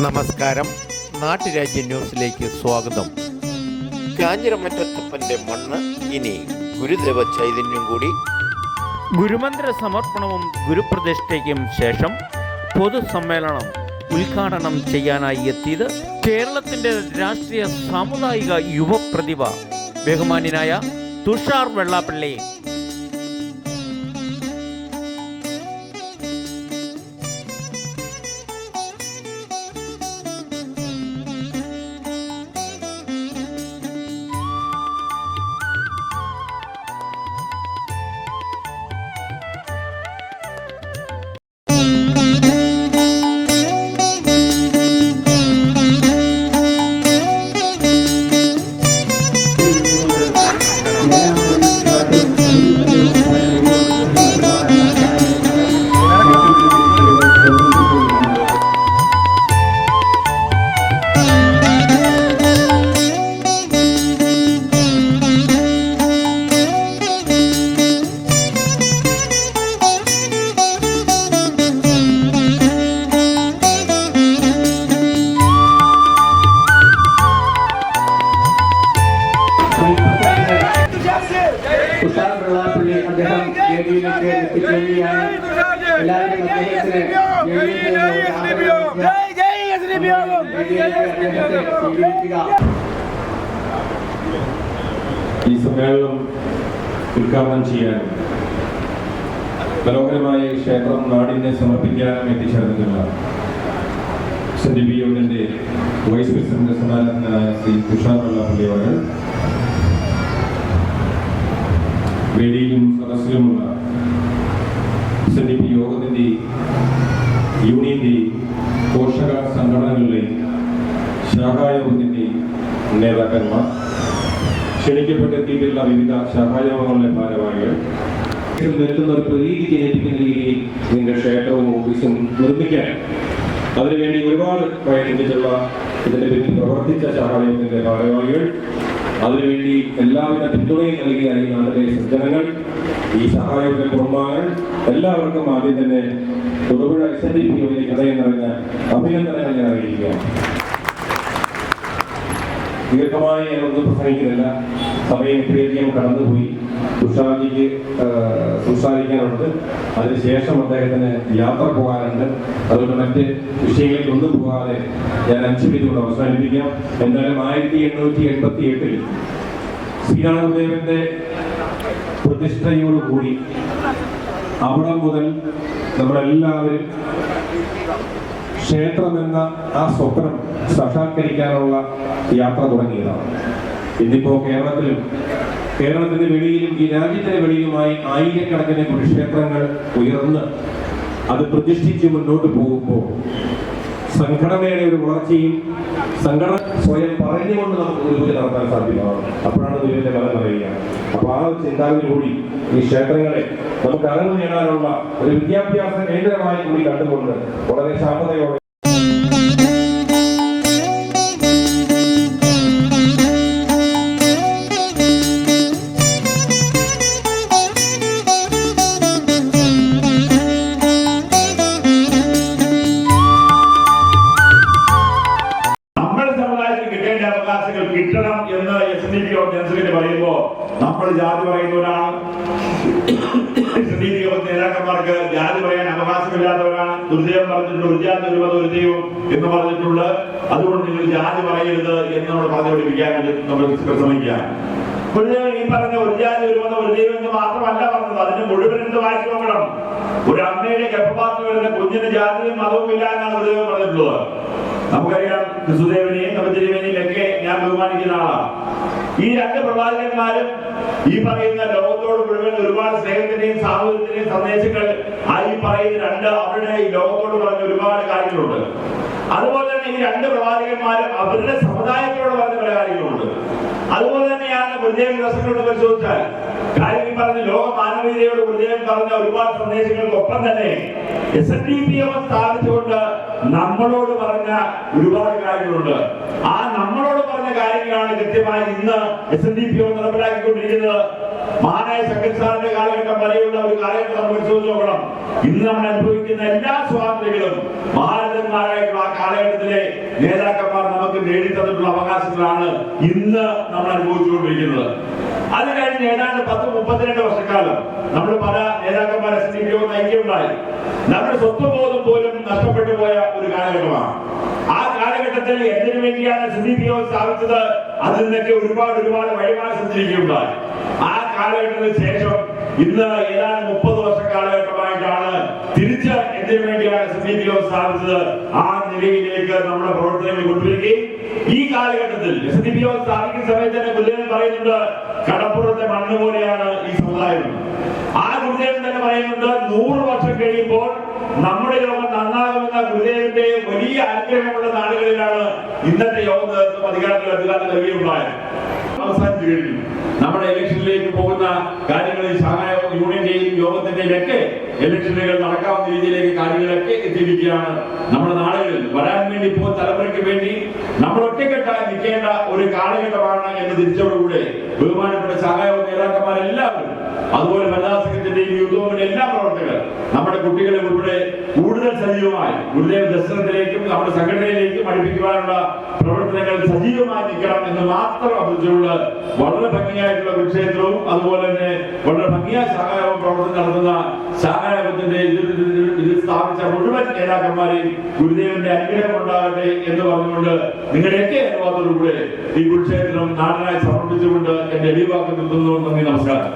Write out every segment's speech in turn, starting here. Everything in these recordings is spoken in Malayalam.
നമസ്കാരം. നാട്ടുരാജ്യ ന്യൂസിലേക്ക് സ്വാഗതം. കാഞ്ഞിരമറ്റത്തപ്പന്റെ മണ്ണ് ഇനി ഗുരുദേവ ചൈതന്യം കൂടി. ഗുരുമന്ദിര സമർപ്പണവും ഗുരുപ്രതിഷ്ഠയ്ക്കും ശേഷം പൊതുസമ്മേളനം ഉദ്ഘാടനം ചെയ്യാനായി എത്തിയത് കേരളത്തിന്റെ രാഷ്ട്രീയ സാമുദായിക യുവപ്രതിഭ. ബഹുമാന്യനായ തുഷാർ വെള്ളാപ്പള്ളി. വേദിയിലേക്ക് എത്തിച്ചേരുകയാണ് എല്ലാവരും അദ്ദേഹത്തിന് ഈ സമ്മേളനം ഉദ്ഘാടനം ചെയ്യാൻ മനോഹരമായി ക്ഷേത്രം നാടിനെ സമർപ്പിക്കാനും എത്തിച്ചേർന്നിട്ടുള്ള സെന്റ് ബി വൈസ് പ്രസിഡന്റ് സമാനത്തിനായ ശ്രീ തുഷാർ വെള്ളാപ്പള്ളി വേദിയിലും സദസ്സിലുമുള്ള സെന്റ് പി യോഗത്തിന്റെ യൂണിയന്റെ പോഷക സംഘടനകളിലെ ശാഖായോഗത്തിന്റെ നേതാക്കന്മാർ ക്ഷണിക്കപ്പെട്ടെത്തിയിട്ടുള്ള വിവിധ ശാഖായോഗങ്ങളുടെ ഭാരവാഹികൾ. നിൽക്കുന്ന ഒരു പ്രതീതി ജനിപ്പിക്കുന്ന രീതിയിൽ ഇതിന്റെ ക്ഷേത്രവും ഓഫീസും നിർമ്മിക്കാൻ അതിനുവേണ്ടി ഒരുപാട് പ്രയത്നിച്ചിട്ടുള്ള ഇതിന്റെ പിന്നിൽ പ്രവർത്തിച്ച ശാഖായോഗത്തിന്റെ ഭാരവാഹികൾ അതിനുവേണ്ടി എല്ലാവിധ പിന്തുണയും നൽകിയ ഈ നാട്ടിലെ സജ്ജനങ്ങൾ. ഈ സഹായത്തിന് കുടുംബാംഗങ്ങൾ എല്ലാവർക്കും ആദ്യം തന്നെ Thodupuzha S N D P യോഗത്തിലേക്ക് കഥയെന്നറിഞ്ഞ നിറഞ്ഞ അഭിനന്ദനങ്ങൾ ഞാൻ അറിയിക്കുകയാണ്. ദീർഘമായി ഞാനൊന്നും പ്രസംഗിക്കുന്നില്ല. സമയം ഇത്രയധികം കടന്നുപോയി. തുഷാർജിക്ക് സംസാരിക്കാനുണ്ട്. അതിനുശേഷം അദ്ദേഹത്തിന് യാത്ര പോകാനുണ്ട്. അതുകൊണ്ട് മറ്റ് വിഷയങ്ങളിൽ ഒന്നും പോകാതെ ഞാൻ അഞ്ച് മിനിറ്റ് കൊണ്ട് അവസാനിപ്പിക്കാം. എന്തായാലും ആയിരത്തി എണ്ണൂറ്റി എൺപത്തി എട്ടിൽ ശ്രീരാമദേവന്റെ പ്രതിഷ്ഠയോടുകൂടി അവിടെ മുതൽ നമ്മളെല്ലാവരും ക്ഷേത്രമെന്ന ആ സ്വപ്നം സാക്ഷാത്കരിക്കാനുള്ള യാത്ര തുടങ്ങിയതാണ്. ഇന്നിപ്പോ കേരളത്തിലും കേരളത്തിന്റെ വെളിയിലും ഈ രാജ്യത്തിന്റെ വെളിയിലുമായി ആയിരക്കണക്കിന് കുരുക്ഷേത്രങ്ങൾ ഉയർന്ന് അത് പ്രതിഷ്ഠിച്ച് മുന്നോട്ട് പോകുമ്പോൾ സംഘടനയുടെ ഒരു വളർച്ചയും സംഘടന സ്വയം പറഞ്ഞുകൊണ്ട് നമുക്ക് ഒരു പൂജ നടത്താൻ സാധ്യമാണ്. അപ്പോഴാണ് ദുരിതന്റെ ഫലം അറിയുക അപ്പൊ ആ ഒരു ചിന്താഗതിയിലൂടി ഈ ക്ഷേത്രങ്ങളെ നമുക്ക് അറിവ് നേടാനുള്ള ഒരു വിദ്യാഭ്യാസ കേന്ദ്രമായി കൂടി കണ്ടുകൊണ്ട് വളരെ ശാന്തതയോടെ അവകാശമില്ലാത്തവരാണ് ദുർദൈവം പറഞ്ഞിട്ടുണ്ട് ഒരു ജാതി ഒരു ഒരു ദൈവം എന്ന് പറഞ്ഞിട്ടുണ്ട്. അതുകൊണ്ട് നിങ്ങൾ ജാതി പറയരുത് എന്ന് നമ്മൾ പറഞ്ഞു പഠിപ്പിക്കാൻ വേണ്ടി നമ്മൾ ശ്രമിക്കുക ഗുരുദേവൻ ഈ പറഞ്ഞ ഒരു ജാതി ഒരു മതം ഒരു ദൈവം എന്ന് മാത്രമല്ല പറഞ്ഞത്. അതിന് മുഴുവൻ എന്ത് വായിച്ചു നോക്കണം? ഒരു അമ്മയുടെ ഗർഭപാത്രത്തിൽ വരുന്ന കുഞ്ഞിന് ജാതിയും മതവും ഇല്ല എന്നാണ് ഗുരുദേവൻ പറഞ്ഞിട്ടുള്ളത്. നമുക്കറിയാം ക്രിസ്തുദേവനെയും നവജീവനെയും ഒക്കെ ഞാൻ ബഹുമാനിക്കുന്ന ആളാണ്. ഈ രണ്ട് പ്രവാചകന്മാരും ഈ പറയുന്ന ലോകത്തോട് മുഴുവൻ ഒരുപാട് സ്നേഹത്തിന്റെയും സാഹോദര്യത്തിന്റെയും സന്ദേശങ്ങൾ ആ ഈ പറയുന്ന രണ്ട് അവരുടെ ഈ ലോകത്തോട് പറഞ്ഞ ഒരുപാട് കാര്യങ്ങളുണ്ട്. അതുപോലെ തന്നെ ഈ രണ്ട് പ്രവാചകന്മാരും അവരുടെ സമുദായത്തോട് പറഞ്ഞ പല കാര്യങ്ങളുണ്ട്. അതുപോലെ തന്നെയാണ് ഗുരുദേവൻ ദിവസങ്ങളോട് പരിശോധിച്ചാൽ കാര്യം ഈ പറഞ്ഞ ലോക മാനവീയതയോട് ഗുരുദേവൻ പറഞ്ഞ ഒരുപാട് സന്ദേശങ്ങൾക്കൊപ്പം തന്നെ S N D P M സ്ഥാപിച്ചുകൊണ്ട് നമ്മളോട് പറഞ്ഞ ഒരുപാട് കാര്യങ്ങളുണ്ട്. ആ നമ്മളോട് പറഞ്ഞ കാര്യങ്ങളാണ് കൃത്യമായി ഇന്ന് എസ് എൻ ഡി പി ഒ നടപ്പിലാക്കിക്കൊണ്ടിരിക്കുന്നത്. മഹാനായ സംഘസാറിന്റെ കാലഘട്ടം വരെയുള്ള ഒരു കാലഘട്ടം നമ്മൾ പരിശോധിച്ച് നോക്കണം. ഇന്ന് നമ്മൾ അനുഭവിക്കുന്ന എല്ലാ സ്വാതന്ത്ര്യങ്ങളും മഹാരഥന്മാരായിട്ടുള്ള ആ കാലഘട്ടത്തിലെ നേതാക്കന്മാർ നമുക്ക് നേടിത്തന്നിട്ടുള്ള അവകാശങ്ങളാണ് ഇന്ന് നമ്മൾ അനുഭവിച്ചുകൊണ്ടിരിക്കുന്നത്. അത് കഴിഞ്ഞ് ഏതാണ്ട് പത്ത് മുപ്പത്തിരണ്ട് വർഷക്കാലം നമ്മൾ പല നേതാക്കന്മാരെ സ്ഥിതിയോ നയിക്കുകയുണ്ടായി. നമ്മുടെ സ്വത്വബോധം പോലും നഷ്ടപ്പെട്ടു പോയ ഒരു കാലഘട്ടമാണ്. ആ കാലഘട്ടത്തിൽ എന്തിനു വേണ്ടിയാണ് സിദ്ധിപിയോ സ്ഥാപിച്ചത്? അതിൽ നിന്നൊക്കെ ഒരുപാട് ഒരുപാട് വഴിമാറി സഞ്ചരിക്കുകയുണ്ടായി ആ കാലഘട്ടത്തിന് ശേഷം ഇന്ന് ഏതാണ്ട് മുപ്പത് വർഷ കാലഘട്ടമായിട്ടാണ് തിരിച്ച് എന്തിനു വേണ്ടിയാണ് സിദ്ധിപിയോ സ്ഥാപിച്ചത്? ആ നിലയിലേക്ക് നമ്മുടെ പ്രവർത്തനങ്ങൾ കൊണ്ടുവരികയും ഈ കാലഘട്ടത്തിൽ എസ് ഡി പി സ്ഥാപിക്കുന്ന സമയത്ത് തന്നെ ഗുരുദേവൻ പറയുന്നുണ്ട് കടപ്പുറത്തെ മണ്ണ് പോലെയാണ് ഈ സമുദായം. ആ ഗുരുദേവൻ തന്നെ പറയുന്നത് നൂറ് വർഷം കഴിയുമ്പോൾ നമ്മുടെ യോഗം നന്നാകുമെന്ന ഗുരുദേവന്റെ വലിയ അനുഗ്രഹമുള്ള നാടുകളിലാണ് ഇന്നത്തെ യോഗ നേതൃത്വം അധികാരത്തിൽ അധികാരം നൽകിയുണ്ടായത് അവസാനിച്ചു കഴിഞ്ഞു നമ്മുടെ ഇലക്ഷനിലേക്ക് പോകുന്ന കാര്യങ്ങളിൽ സഹായ യൂണിയന്റെയും യോഗത്തിന്റെയും ഒക്കെ ഇലക്ഷനുകൾ നടക്കാവുന്ന രീതിയിലേക്ക് കാര്യങ്ങളൊക്കെ എത്തിയിരിക്കുകയാണ് നമ്മുടെ നാടുകളിൽ വരാൻ വേണ്ടി ഇപ്പോൾ തലമുറയ്ക്ക് വേണ്ടി നമ്മൾ ഒറ്റക്കെട്ടായി നിൽക്കേണ്ട ഒരു കാലഘട്ടമാണ് എന്ന് തിരിച്ചോടുകൂടെ ബഹുമാനപ്പെട്ട സഹായ നേതാക്കന്മാരെല്ലാവരും അതുപോലെ വനിതാ സംഘത്തിന്റെയും യുദ്ധവുമിന്റെ എല്ലാ പ്രവർത്തകർ നമ്മുടെ കുട്ടികളെ ഉൾപ്പെടെ സജീവമായി ഗുരുദേവ ദർശനത്തിലേക്കും നമ്മുടെ സംഘടനയിലേക്കും അടുപ്പിക്കുവാനുള്ള പ്രവർത്തനങ്ങൾ സജീവമായി നിൽക്കണം എന്ന് മാത്രം അഭ്യർത്ഥിച്ചുകൊണ്ട് വളരെ ഭംഗിയായിട്ടുള്ള വിക്ഷേത്രവും അതുപോലെ തന്നെ വളരെ ഭംഗിയായ സഹായവും പ്രവർത്തനം നടത്തുന്ന സഹായത്തിന്റെ ഇതിൽ സ്ഥാപിച്ച മുഴുവൻ നേതാക്കന്മാരെയും ഗുരുദേവന്റെ അനുഗ്രഹം ഉണ്ടാകട്ടെ എന്ന് പറഞ്ഞുകൊണ്ട് നിങ്ങളുടെയൊക്കെ അനുഭവത്തോടുകൂടെ ഈ കുരുക്ഷേത്രം നാടിനായി സമർപ്പിച്ചുകൊണ്ട് നന്ദി നമസ്കാരം.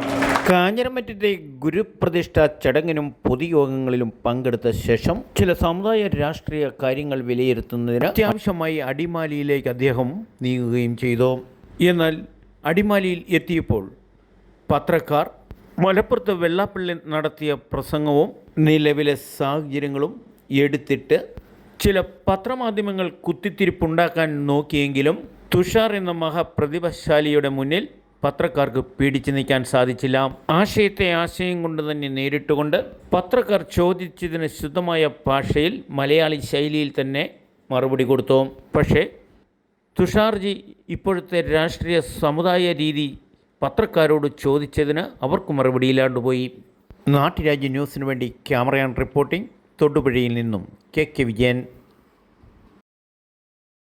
ഗുരുപ്രതിഷ്ഠ ചടങ്ങിനും പൊതുയോഗങ്ങളിലും പങ്കെടുത്ത ശേഷം ചില സമുദായ രാഷ്ട്രീയ കാര്യങ്ങൾ വിലയിരുത്തുന്നതിന് അത്യാവശ്യമായി അടിമാലിയിലേക്ക് അദ്ദേഹം നീങ്ങുകയും ചെയ്തു. എന്നാൽ അടിമാലിയിൽ എത്തിയപ്പോൾ പത്രക്കാർ മലപ്പുറത്ത് വെള്ളാപ്പള്ളി നടത്തിയ പ്രസംഗവും നിലവിലെ സാഹചര്യങ്ങളും എടുത്തിട്ട് ചില പത്രമാധ്യമങ്ങൾ കുത്തിത്തിരിപ്പുണ്ടാക്കാൻ നോക്കിയെങ്കിലും തുഷാർ എന്ന മഹാപ്രതിഭശാലിയുടെ മുന്നിൽ പത്രക്കാർക്ക് പിടിച്ചു നിൽക്കാൻ സാധിച്ചില്ല. ആശയത്തെ ആശയം കൊണ്ട് തന്നെ നേരിട്ടുകൊണ്ട് പത്രക്കാർ ചോദിച്ചതിന് ശുദ്ധമായ ഭാഷയിൽ മലയാളി ശൈലിയിൽ തന്നെ മറുപടി കൊടുത്തു. പക്ഷേ തുഷാർജി ഇപ്പോഴത്തെ രാഷ്ട്രീയ സമുദായ രീതി പത്രക്കാരോട് ചോദിച്ചതിന് അവർക്ക് മറുപടിയില്ലാണ്ട് പോയി. നാട്ടുരാജ്യ ന്യൂസിനു വേണ്ടി ക്യാമറയാൻ റിപ്പോർട്ടിംഗ് തൊടുപുഴയിൽ നിന്നും കെ. കെ. വിജയൻ.